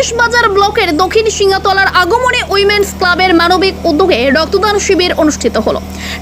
English বাজার ব্লকের দক্ষিণ সিংহাতলার আগমনে উইমেন্স ক্লাবের মানবিক উদ্যোগে রক্তদান শিবির অনুষ্ঠিত হলো।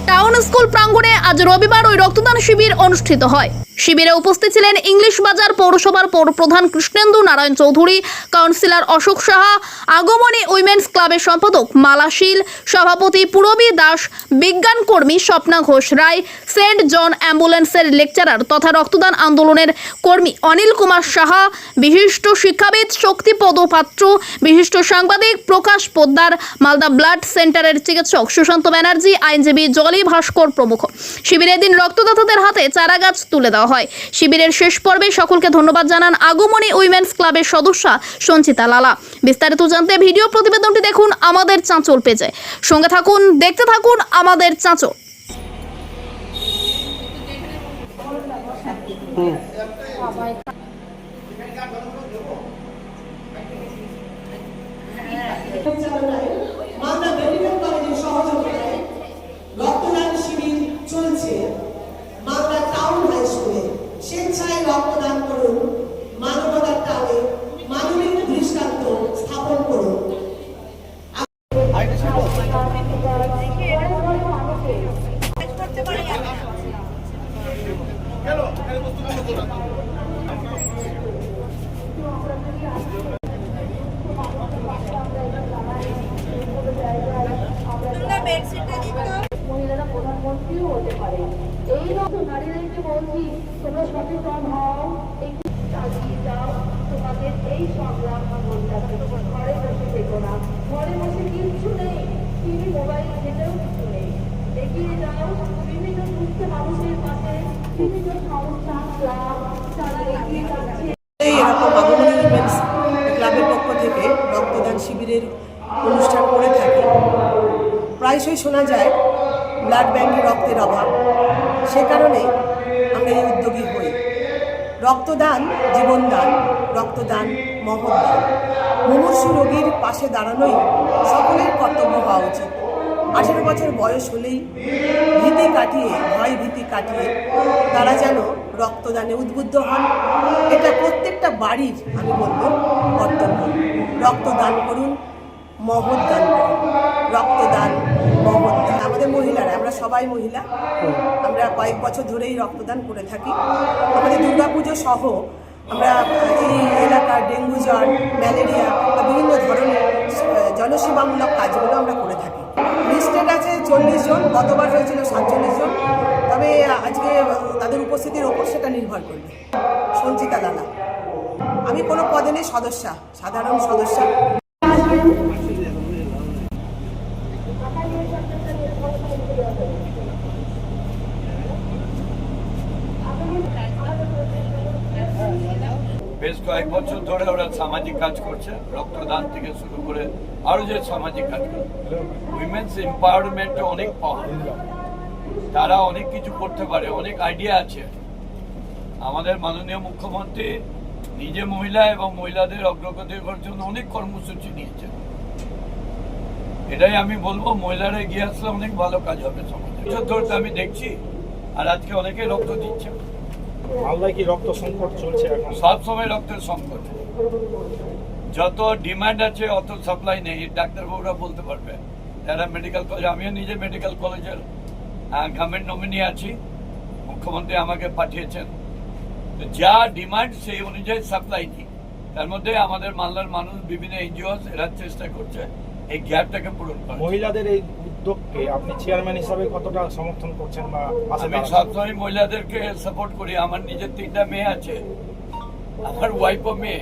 টাউন স্কুল প্রাঙ্গণে আজ রবিবার ওই রক্তদান শিবির অনুষ্ঠিত হয়। শিবিরে উপস্থিত ছিলেন ইংলিশ বাজার পৌরসভার পৌর প্রধান কৃষ্ণেন্দু নারায়ণ চৌধুরী, কাউন্সিলর অশোক সাহা, আগমনী উইমেন্স ক্লাবের সম্পাদক মালাশীল সভাপতি পুরবী দাস, বিজ্ঞান কর্মী স্বপ্না ঘোষ রায়, সেন্ট জন অ্যাম্বুলেন্সের লেকচারার তথা রক্তদান আন্দোলনের কর্মী অনিল কুমার সাহা, বিশিষ্ট শিক্ষাবিদ শক্তিপদ পাত্র বিশিষ্ট সাংবাদিক প্রকাশ পোদ্দার, মালদা ব্লাড সেন্টারের চিকিৎসক সুশান্ত ব্যানার্জি, আইনজীবী জলি ভাস্কর প্রমুখ। শিবিরের দিন রক্তদাতাদের হাতে চারা গাছ তুলে দেওয়া হয়। শিবিরের শেষ পর্বে সকলকে ধন্যবাদ জানান আগমনী উইমেন্স ক্লাবের সদস্যা সঞ্চিতা লালা। বিস্তারিত জানতে ভিডিও প্রতিবেদনটি দেখুন আমাদের চাঁচল পেজে। সঙ্গে থাকুন, দেখতে থাকুন আমাদের চাঁচল। মালদা মেডিকেল কলেজের সহযোগিতায় রক্তদান শিবির চলছে মালদা টাউন হাই স্কুলে রক্তদান করুন মানবতার টানে মানবিক দৃষ্টান্ত স্থাপন করুন। মহিলারা প্রধানমন্ত্রীও হতে পারে। এই রকম নারীদেরকে বলছি, তোমরা সচেতন হও, একটু চালিয়ে যাও, তোমাদের এই সংগ্রাম বলতে ঘরে বসে থেকো না। ঘরে বসে কিচ্ছু নেই, টিভি, মোবাইল ঘেটেও কিছু নেই। এগিয়ে যাও, বিভিন্ন সুস্থ মানুষের পাশে, বিভিন্ন সংস্থা ক্লাব, তারা এগিয়ে যাচ্ছে। ক্লাবের পক্ষ থেকে রক্তদান শিবিরের অনুষ্ঠান করে থাকি। প্রায়শই শোনা যায় ব্লাড ব্যাংকে রক্তের অভাব। সে কারণে আমরা এই উদ্যোগী হই। রক্তদান, জীবনদান, রক্তদান, মহৎদান। মুমূর্ষু রোগীর পাশে দাঁড়ানোই সকলের কর্তব্য হওয়া উচিত। আঠেরো বছর বয়স হলেই ভীতি কাটিয়ে ভয় ভীতি কাটিয়ে তারা যেন রক্তদানে উদ্বুদ্ধ হন। এটা প্রত্যেকটা বাড়ির, আমি বলব, কর্তব্য। রক্তদান করুন মহৎ রক্তদান মহৎ আমাদের মহিলারা, আমরা সবাই মহিলা। আমরা কয়েক বছর ধরেই রক্তদান করে থাকি। আমাদের দুর্গাপুজো সহ আমরা এই এলাকার ডেঙ্গু জ্বর, ম্যালেরিয়া বা বিভিন্ন ধরনের জনসেবামূলক কাজগুলো আমরা করে থাকি। লিস্টেড আছে চল্লিশ জন, গতবার হয়েছিল সাতচল্লিশ জন। তবে আজকে তাদের উপস্থিতির ওপর সেটা নির্ভর করবে। সঞ্চিতা লালা। আমি কোনো পদে নেই, সদস্যা, সাধারণ সদস্যা। বেশ কয়েক বছর ধরে ওরা সামাজিক কাজ করছে, রক্তদান থেকে শুরু করে আরও যে সামাজিক কাজ উইমেন্স এম্পাওয়ারমেন্টে অনেক তারা অনেক কিছু করতে পারে, অনেক আইডিয়া আছে। আমাদের মাননীয় মুখ্যমন্ত্রী নিজে মহিলা এবং মহিলাদের অগ্রগতি করার জন্য অনেক কর্মসূচি নিয়েছেন। এটাই আমি বলব মহিলারা এগিয়ে আসলে অনেক ভালো কাজ হবে সমাজে। বছর ধরে তো আমি দেখছি আর আজকে অনেকে রক্ত দিচ্ছে। মালদায় কি রক্ত সংকট চলছে এখন? সব রক্তের সংকট। যত ডিমান্ড আছে অত সাপ্লাই নেই। ডাক্তারবাবুরা বলতে পারবে যারা মেডিকেল কলেজ আমিও নিজে মেডিকেল কলেজের গভর্নমেন্ট নমিনি আছি। মুখ্যমন্ত্রী আমাকে পাঠিয়েছেন। যা ডিমান্ড সেই অনুযায়ী সাপ্লাই নেই। তার মধ্যে আমাদের মালদার মানুষ বিভিন্ন এনজিও এরা চেষ্টা করছে। এই গ্যাপটাকে পূরণ করা মহিলাদের এই উদ্যোগকে আপনি চেয়ারম্যান হিসাবে কতটা সমর্থন করছেন বা আমি সবসময় মহিলাদেরকে সাপোর্ট করি। আমার নিজের তিনটা মেয়ে আছে। আমার ওয়াইফও মেয়ে।